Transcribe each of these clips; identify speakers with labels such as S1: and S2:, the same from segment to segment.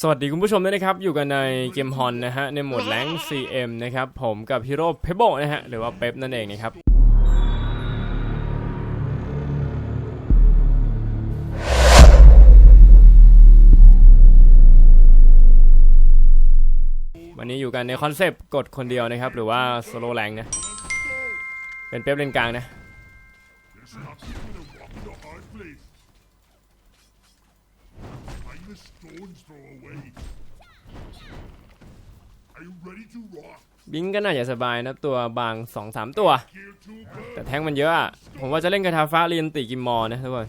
S1: สวัสดีคุณผู้ชมด้วยนะครับ อยู่กันในเกมฮอนนะฮะ ในโหมดแรง CM นะครับ ผมกับฮีโร่เพเบิลนะฮะ หรือว่าเป๊ปนั่นเองนะครับ วันนี้อยู่กันในคอนเซปต์กดคนเดียวนะครับ หรือว่าโซโลแรงนะ เป็นเป๊ปเลนกลางนะ บิงก็น่าจะสบายนะตัวบาง2-3ตัว
S2: Gear two bird.
S1: แต่แท้งมันเยอะผมว่าจะเล่นกระทาฟ้าเรียนติกิมมอนะทุกคน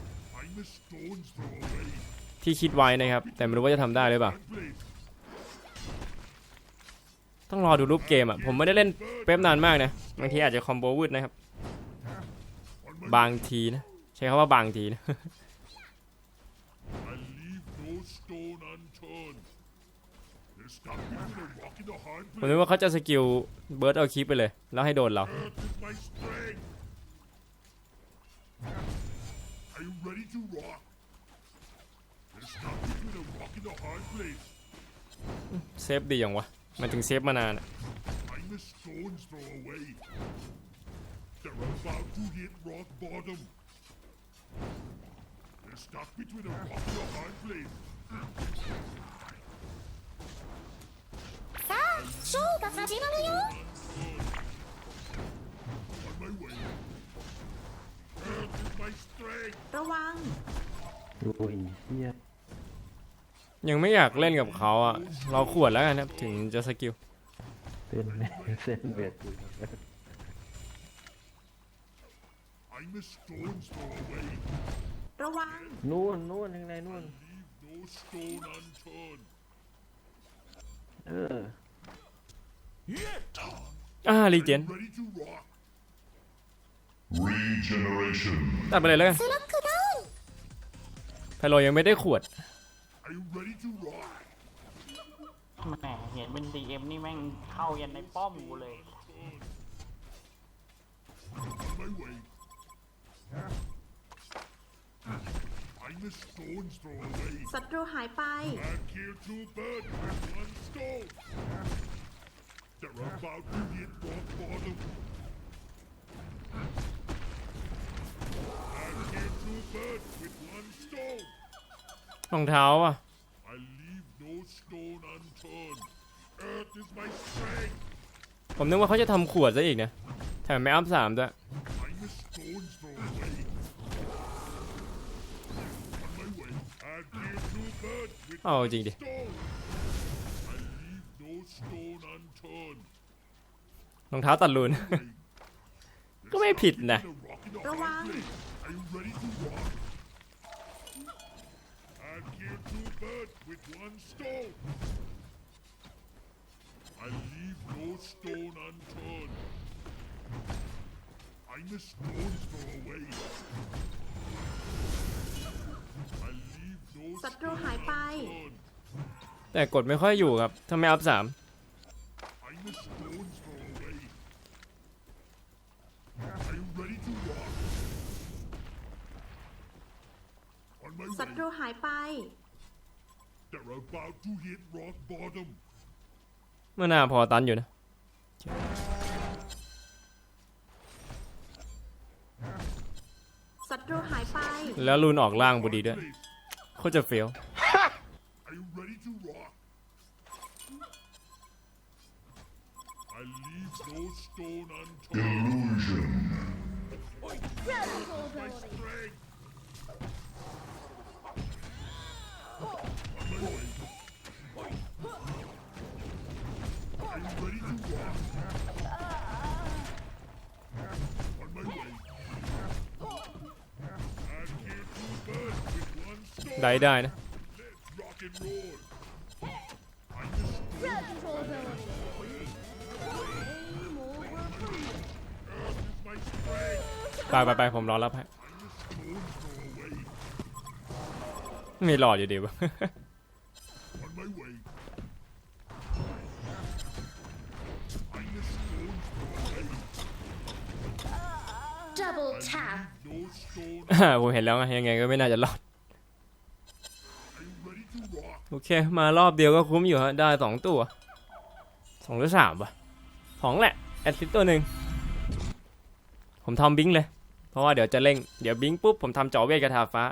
S1: ที่คิดไว้นะครับ แต่ไม่รู้ว่าจะทำได้หรือเปล่าต้องรอดูรูปเกมอะผมไม่ได้เล่นเป๊ปนานมากนะบางทีอาจจะคอมโบวืดนะครับ บางทีนะ ใช้คำว่าบางทีนะ ผม
S2: place.
S1: นึกว่าเขาจะสกิลเบิร์ดเอาคลิปไปเลย แล้วให้โดนเรา
S2: Earth is my strength. Are you ready to rock? There's nothing in a rock in a hard place.
S1: เซฟดีอย่างวะ มันถึงเซฟมานานอะ
S2: Find the stones throw away. They're about to hit rock bottom. They're stuck between a rock and a hard place.
S3: さあショーが始まるよ
S2: On my way. Earth is my strength.
S3: ระวัง
S4: โอ้ยเฮีย
S1: ยังไม่อยากเล่นกับเขาอ่ะ เราขวดแล้วกันครับ ถึงจะสกิล
S4: เส้นเส้นเบียดอยู่
S2: Find the stones throw away.
S3: ระวัง
S4: นู่นนู่นยังไงนู่น
S2: Leave no
S4: อ่า
S1: รีเจนตัดไปเลยแล้วกันไพโลยังไม่ได้ขวด
S5: แหมเห็นเป็นดีเอ็มนี่แม่งเข้ายันในป้อมกูเลย
S2: My.
S3: ศัตรูหายไป
S1: รองเท้าอะ ผมนึกว่าเขาจะทำขวดซะอีกนะ แถมแม่อัพสามด้วย เอาจริงดิ
S2: stone. I leave no stone unturned.
S1: รองเท้าตัดรูน ก็ไม่ผิดนะ
S2: In a rock in a
S3: ระวัง
S2: hard place. Are you ready to rock? And kill two birds with one stone. I leave no stone unturned. Find the stones throw away. I leave no
S3: ศัตรูหายไป
S2: unturned.
S1: แต่กดไม่ค่อยอยู่ครับถ้าไม่อัพสาม
S2: Find the stones throw away. Are you ready to rock? On my
S3: ศัตรู
S2: way.
S3: หายไป
S2: They're about to hit rock bottom.
S1: เมื่อหน้าพอตันอยู่นะ
S3: ศัตรูหายไป
S1: แล้วรูนออกล่างบุดีด้วย
S2: Place.
S1: โคตรจะเฟี้ยว
S2: Are you ready to rock? I leave no stone unturned.
S6: Illusion.
S2: My strength.
S1: ได้ได้นะ
S2: Let's rock and roll. Find the stone. Earth is my strength.
S1: ไปไปไปผมรอรับให้
S2: Find the stone throw away.
S1: ไม่รอดอยู่ดีวะ
S2: On my way. Find the stone throw away.
S3: double tap
S2: No stone.
S1: ผมเห็นแล้วไงยังไงก็ไม่น่าจะรอด
S2: Are you ready to rock?
S1: โอ เค มารอบเดียวก็คุ้มอยู่ฮะ ได้สองตัวสองหรือสามวะสองแหละ แอดซิตตัวหนึ่ง ผมทำบิงเลย เพราะว่าเดี๋ยวจะเร่ง เดี๋ยวบิงปุ๊บผมทำจอเวทกระทาฟ้า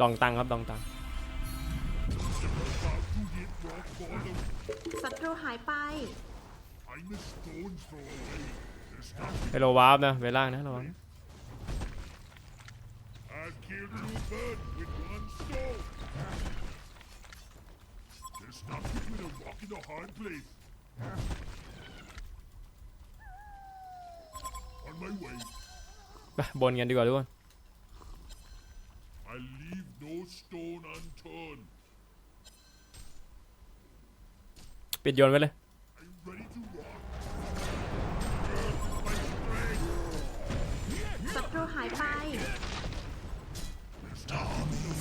S1: ดองตังครับดองตัง
S3: ศัตรูหายไป
S2: I'm a stone's throw away. There's nothing
S1: ไปโลวาร์ปนะเวล่างนะระวัง
S2: I'll kill two birds with one stone. There's nothing with a rock in a hard place. On my way.
S1: ไปบนกันดีกว่าทุกคน
S2: I leave no stone unturned.
S1: ปิดโยนไว้เลย
S2: Are you ready to rock?
S3: ศัตรูหายไป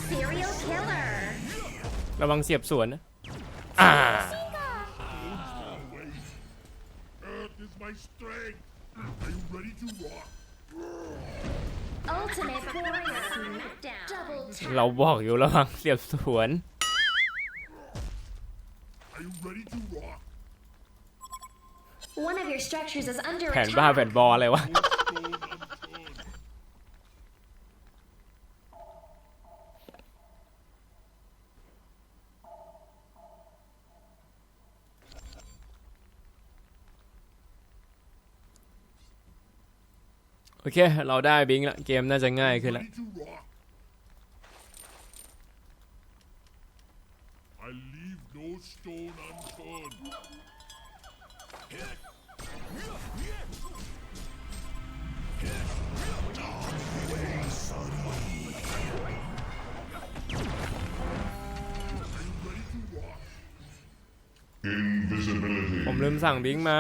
S3: Serial killer
S1: ระวังเสียบสวนนะ เราบอกอยู่ระวังเสียบสวน
S2: Are you ready to rock?
S3: One of your structures is under
S1: แผ่นบ้า
S3: attack
S1: แผ่นบออะไรวะ
S2: No stone unturned.
S1: โอ เค เราได้บิงค์ละเกมน่าจะง่ายขึ้นละ
S2: Ready to rock. I leave no stone unturned. Invisibility.
S1: ผมลืมสั่งบิงค์มา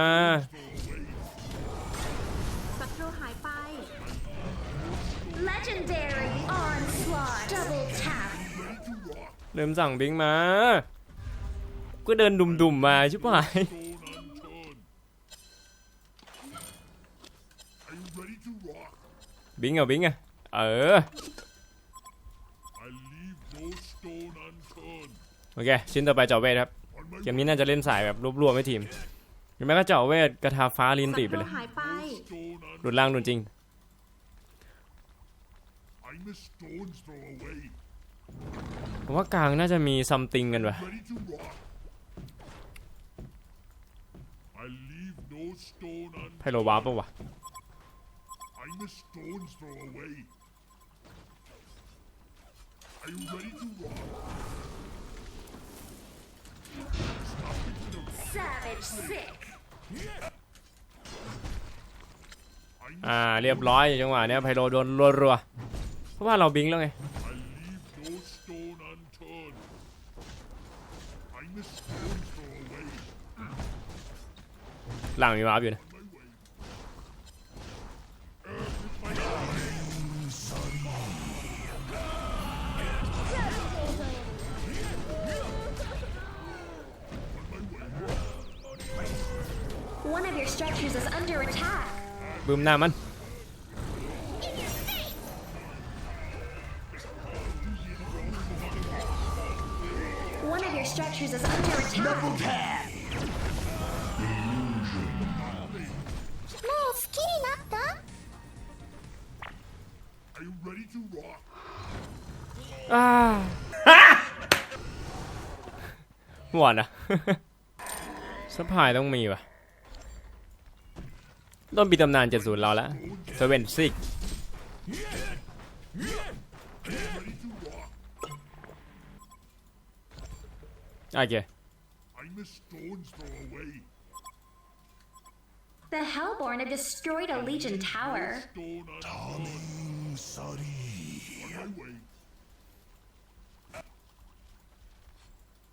S1: ลืมสั่งบิงมา ก็เดินดุมๆมาชิบหาย บิงเหรอะบิงค์อะเออ โอเค ชิ้นต่อไปเจาะเวทครับ เกมนี้น่าจะเล่นสายแบบรวบๆให้ทีมหรือไม่ก็เจาะเวทกระทาฟ้าลินตีไปเลย
S3: หายไป
S1: หลุดล่างหลุดจริง
S2: I'm a stone's throw away.
S1: ผมว่ากลางน่าจะมีซัมติงกันวะ
S2: Ready to rock. I leave no stone
S1: ไพ
S2: unturned.
S1: โลวาร์ปปะวะ
S2: I'm a stone's throw away. Are you ready to rock?
S3: Savage sick
S1: อ่าเรียบร้อยจังหวะเนี้ยไพโลโดนรัวๆเพราะว่าเราบิงค์แล้วไง
S2: I leave no stone unturned. I'm a stone's throw away.
S1: หลังมีวาร์ปอยู่นะ
S2: My way. Earth is my home.
S3: One of your structures is under attack
S1: บึม
S3: your structures is under attack. Double tap.
S2: Are you ready to rock?
S1: Ah. หวานนะสปายต้องมีว่ะต้องมีตำนานเจ็ดศูนย์เราแล้วเซเว่นซิก Okay.
S2: I'm a stone's throw away.
S3: The Hellborn have destroyed a Legion tower.
S2: Sorry.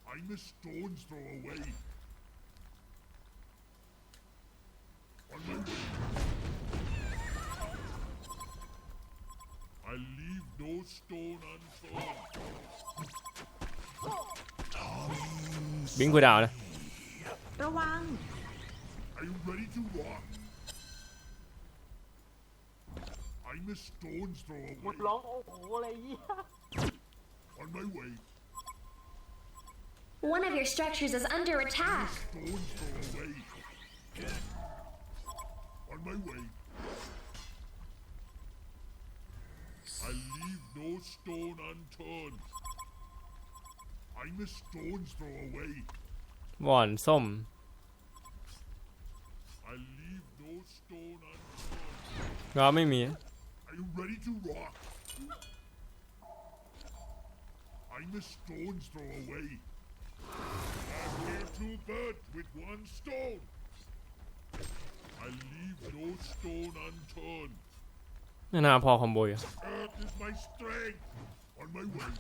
S2: I'm a stone's throw away. I leave no stone unturned.
S1: บิงกูดาวนะ
S6: ระวัง
S2: Are you ready to rock? I'm a stone's throw
S5: มุด
S2: away.
S5: ร้องโอ้โหอะไรเงี้ย
S2: On my way.
S3: One of your structures is under attack.
S2: Stone's throw away. On my way. I leave no stone unturned. I'm a stone's throw away.
S1: วอนส้ม
S2: I leave no stone unturned.
S1: ก็ไม่มี
S2: Are you ready to rock? I'm a stone's throw away. I kill two birds with one stone. I leave no stone unturned.
S1: นานาพอคอมโบอยู่
S2: Earth is my strength. On my way.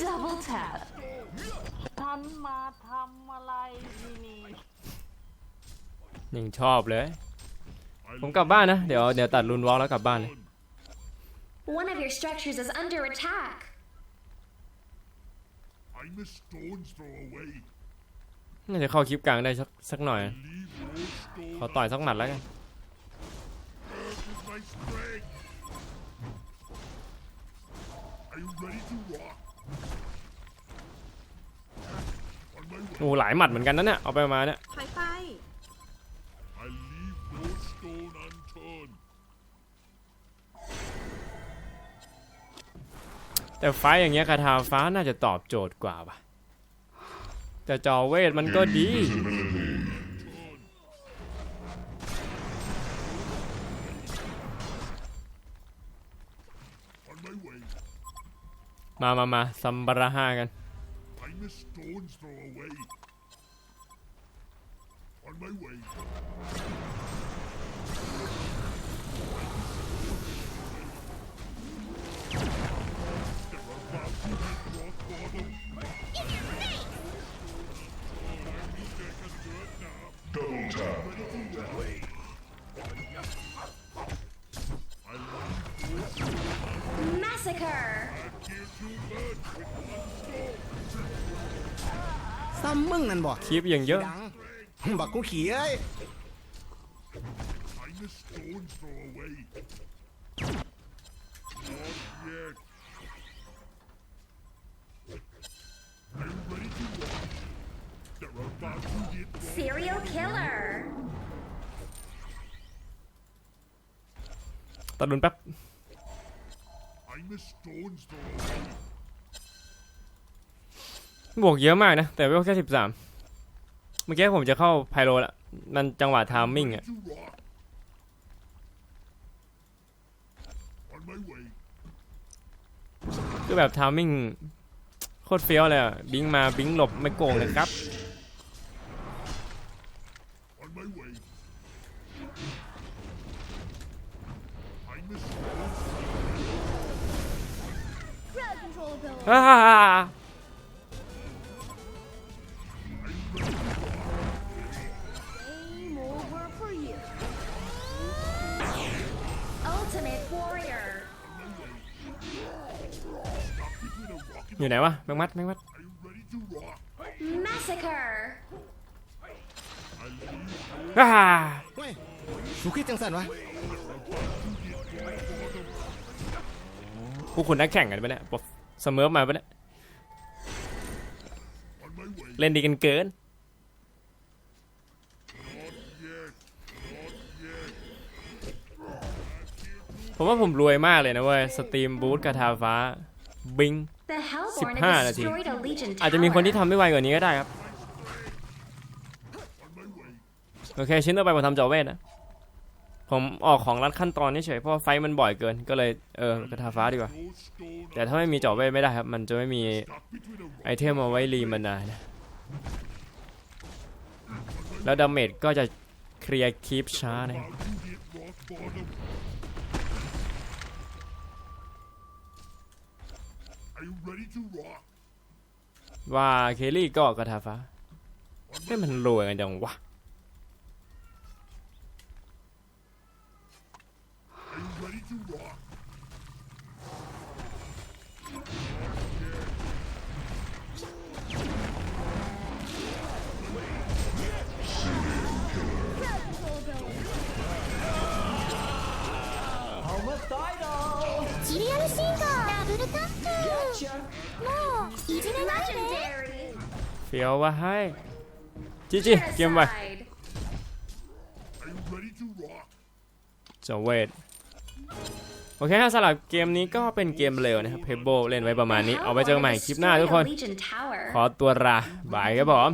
S6: Double tap
S5: ท่านมาทำอะไรที่นี่
S1: ยังชอบเลย ผมกลับบ้านนะ เดี๋ยวเดี๋ยวตัดรุนวอลแล้วกลับบ้านเลย
S3: One of your structures is under attack.
S2: I'm a stone's throw away.
S1: น่าจะเข้าคลิปกลางได้สักสักหน่อย
S2: Leave no stone
S1: ขอต่อยสักหมัดแล้วกัน
S2: Earth is my strength. Are you ready to rock? On my way.
S1: โอ้โหหลายหมัดเหมือนกันนะเนี่ยเอาไปมาเนี่ย แต่ไฟอย่างเงี้ยคาถาฟ้าน่าจะตอบโจทย์กว่าป่ะแต่จอเวทมันก็ดี มามามาซัมบาราฮากัน
S2: On my way.
S7: นั่นบ่
S1: คลิปอย่างเยอะ
S7: ดังบักกูขี่เอ้ย
S2: I'm a stone's throw away. Not yet. Are you ready to rock? They're about to hit rock.
S3: Serial killer!
S1: ตัดรุนแป๊บ
S2: I'm a stone's throw away.
S1: บวกเยอะมากนะ แต่เวลแค่สิบสามเมื่อกี้ผมจะเข้าไพโรละมันจังหวะทามมิ่ง
S2: Ready
S1: อะ
S2: to rock. On my way.
S1: คือแบบทามมิ่งโคตรเฟี้ยวเลยอะบิงมาบิงหลบไม่โกงเลยครับ
S2: On my way. I'm a stone's
S1: อ่า อยู่ไหนวะแมงมัดแมงมัด
S2: Are you ready to rock?
S3: Massacre!
S2: I leave
S1: อ่า
S7: เว้ยสุคิดจังสันวะ
S1: พวกคุณนักแข่งกันปะเนี่ยบอกเสมอมาปะเนี่ย
S2: on my way.
S1: เล่นดีกันเกิน
S2: Not yet. Not yet.
S1: ผมว่าผมรวยมากเลยนะเว้ย สตรีมบูธกาทาฟ้า บิง
S3: The Hellborn
S1: 15
S3: have
S1: นาที
S3: destroyed a Legion
S1: อาจจะมีคนที่
S3: tower.
S1: ทำไม่ไวกว่านี้ก็ได้ครับ
S2: On my way.
S1: โอเค ชิ้นต่อไปผมทำจอเวทนะ ผมผมออกของรัดขั้นตอนเฉยๆเพราะว่าไฟท์มันบ่อยเกิน ก็เลยเออกระทาฟ้าดีกว่า
S2: No stone
S1: แต่ถ้าไม่มีเจาะเวทไม่ได้ครับ มันจะไม่มี
S2: stuck between a
S1: ไอ
S2: rock
S1: เทมเอาไว้รีมันนานนะแล้วดาเมจก็จะเคลียร์คีปช้านะครับ
S2: while you hit rock bottom. Are you ready to rock?
S1: ว่าเคลลี่ก็กระทาฟ้าให้มันรวยกันจังวะ
S2: Are you ready to rock?
S3: いじめないで
S6: Legendary.
S1: เฟียวว่าให้จีจีเกมไป
S6: Genocide.
S2: Are you ready to rock?
S1: เจาเวทโอเคครับสำหรับเกมนี้ก็เป็นเกมเร็วนะครับเพเบิลเล่นไว้ประมาณนี้ เอาไว้เจอกันใหม่คลิปหน้าทุกคน
S6: Legion Tower.
S1: ขอตัวลาบายครับผม